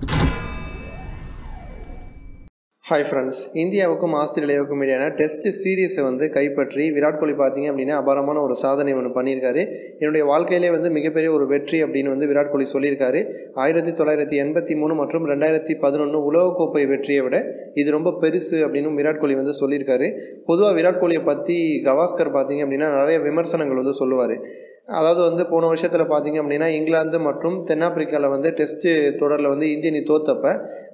you hi friends இந்தியாவுக்கும் ஆஸ்திரேலியாவுக்கும் இடையான test சீரீஸை வந்து கைப்பற்றி விராட் கோலி பார்த்தீங்க அப்படின்னா அபாரமான ஒரு சாதனை ஒன்று பண்ணியிருக்காரு. என்னுடைய வாழ்க்கையிலே வந்து மிகப்பெரிய ஒரு வெற்றி அப்படின்னு வந்து விராட் கோலி சொல்லியிருக்காரு. ஆயிரத்தி தொள்ளாயிரத்தி எண்பத்தி மூணு மற்றும் ரெண்டாயிரத்தி பதினொன்று உலகக்கோப்பை வெற்றியை விட இது ரொம்ப பெருசு அப்படின்னு விராட் கோலி வந்து சொல்லியிருக்காரு. பொதுவாக விராட் கோலியை பற்றி கவாஸ்கர் பார்த்தீங்க அப்படின்னா நிறைய விமர்சனங்கள் வந்து சொல்லுவார். அதாவது வந்து போன வருஷத்தில் பார்த்தீங்க அப்படின்னா இங்கிலாந்து மற்றும் தென்னாப்பிரிக்காவில் வந்து டெஸ்ட்டு தொடரில் வந்து இந்திய அணி தோத்தப்ப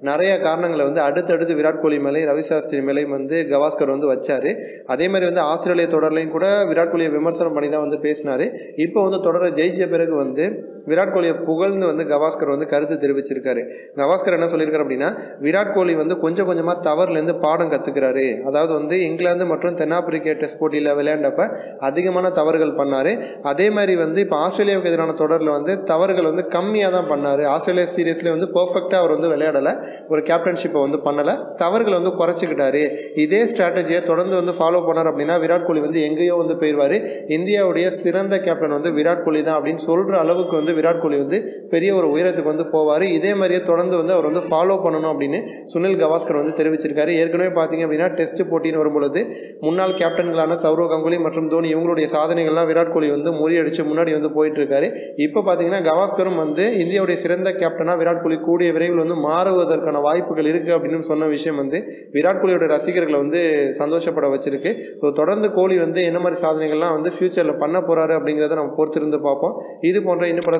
நிறைய காரணங்களை வந்து அடுத்தடுத்து விராட் கோலி மேலேயும் ரவி சாஸ்திரி மேலேயும் வந்து கவாஸ்கர் வந்து வச்சார். அதே மாதிரி வந்து ஆஸ்திரேலிய தொடர்லையும் கூட விராட் கோலியை விமர்சனம் பண்ணி தான் வந்து பேசினார். இப்போ வந்து தொடரை ஜெயிச்ச பிறகு வந்து விராட் கோலியை புகழ்ந்து வந்து கவாஸ்கர் வந்து கருத்து தெரிவிச்சிருக்காரு. கவாஸ்கர் என்ன சொல்லியிருக்காரு அப்படின்னா விராட் கோலி வந்து கொஞ்சம் கொஞ்சமாக தவறுலேருந்து பாடம் கற்றுக்கிறாரு அதாவது வந்து இங்கிலாந்து மற்றும் தென்னாப்பிரிக்க டெஸ்ட் போட்டியில் விளையாண்டப்ப அதிகமான தவறுகள் பண்ணார். அதே மாதிரி வந்து இப்போ ஆஸ்திரேலியாவுக்கு எதிரான தொடரில் வந்து தவறுகள் வந்து கம்மியாக தான் பண்ணார். ஆஸ்திரேலியா சீரீஸ்லேயே வந்து பர்ஃபெக்டாக அவர் வந்து விளையாடலை. ஒரு கேப்டன்ஷிப்பை வந்து பண்ணலை. தவறுகளை வந்து குறைச்சிக்கிட்டாரு. இதே ஸ்ட்ராட்டஜியை தொடர்ந்து வந்து ஃபாலோ பண்ணார் அப்படின்னா விராட் கோலி வந்து எங்கேயோ வந்து போயிடுவார் இந்தியாவுடைய சிறந்த கேப்டன் வந்து விராட் கோலி தான் அப்படின்னு சொல்கிற அளவுக்கு வந்து விராட் கோலி வந்து பெரிய ஒரு உயரத்துக்கு வந்து போவார். இதே மாதிரியே தொடர்ந்து வந்து அவர் வந்து ஃபாலோ பண்ணணும் அப்படின்னு சுனில் கவாஸ்கர் வந்து தெரிவிச்சிருக்காரு. ஏற்கனவே பார்த்தீங்க அப்படின்னா டெஸ்ட் போட்டின்னு வரும்பொழுது முன்னாள் கேப்டன்களான சௌரவ் கங்குலி மற்றும் தோனி இவங்களுடைய சாதனைகள்லாம் விராட் கோலி வந்து முறியடிச்சு முன்னாடி வந்து போயிட்டு இருக்காரு இப்போ பார்த்தீங்கன்னா கவாஸ்கரும் வந்து இந்தியாவுடைய சிறந்த கேப்டனாக விராட் கோலி கூடிய விரைவில் வந்து மாறுவதற்கான வாய்ப்புகள் இருக்குது அப்படின்னு சொன்ன விஷயம் வந்து விராட் கோலியோட ரசிகர்களை வந்து சந்தோஷப்பட வச்சிருக்கு. ஸோ தொடர்ந்து கோலி வந்து என்ன மாதிரி சாதனைகள்லாம் வந்து ஃபியூச்சரில் பண்ண போகிறாரு அப்படிங்கிறத நம்ம பொறுத்திருந்து பார்ப்போம். இது போன்ற இன்னும் பல